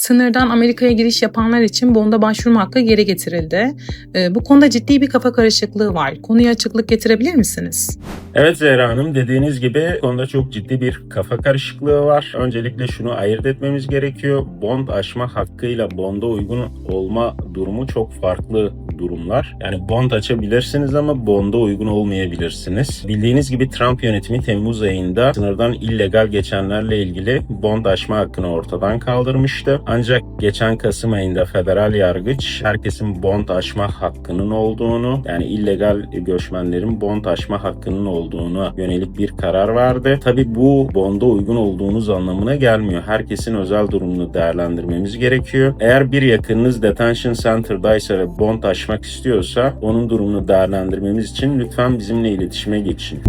Sınırdan Amerika'ya giriş yapanlar için bonda başvurma hakkı geri getirildi. Ee, Bu konuda ciddi bir kafa karışıklığı var. Konuya açıklık getirebilir misiniz? Evet Zehra Hanım dediğiniz gibi konuda çok ciddi bir kafa karışıklığı var. Öncelikle şunu ayırt etmemiz gerekiyor. Bond aşma hakkıyla bonda uygun olma durumu çok farklı durumlar. Yani bond açabilirsiniz ama bonda uygun olmayabilirsiniz. Bildiğiniz gibi Trump yönetimi Temmuz ayında sınırdan illegal geçenlerle ilgili bond aşma hakkını ortadan kaldırmıştı. Ancak geçen Kasım ayında federal yargıç herkesin bond aşma hakkının olduğunu yani illegal göçmenlerin bond aşma hakkının olduğunu yönelik bir karar verdi. Tabi bu bonda uygun olduğunuz anlamına gelmiyor. Herkesin özel durumunu değerlendirmemiz gerekiyor. Eğer bir yakınınız detention center'daysa ve bond aşmak istiyorsa onun durumunu değerlendirmemiz için lütfen bizimle iletişime geçin.